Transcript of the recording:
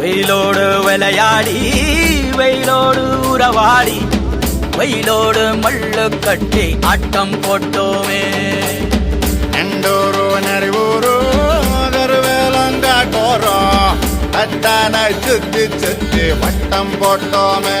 வெயிலோடு விளையாடி வெயிலோடு உறவாடி வெயிலோடு மல்லு கட்டி ஆட்டம் போட்டோமே. நண்டோரோ நரிவோரோ வேலங்காட்டோரோ அத்தான சுத்தி சுத்தி வட்டம் போட்டோமே.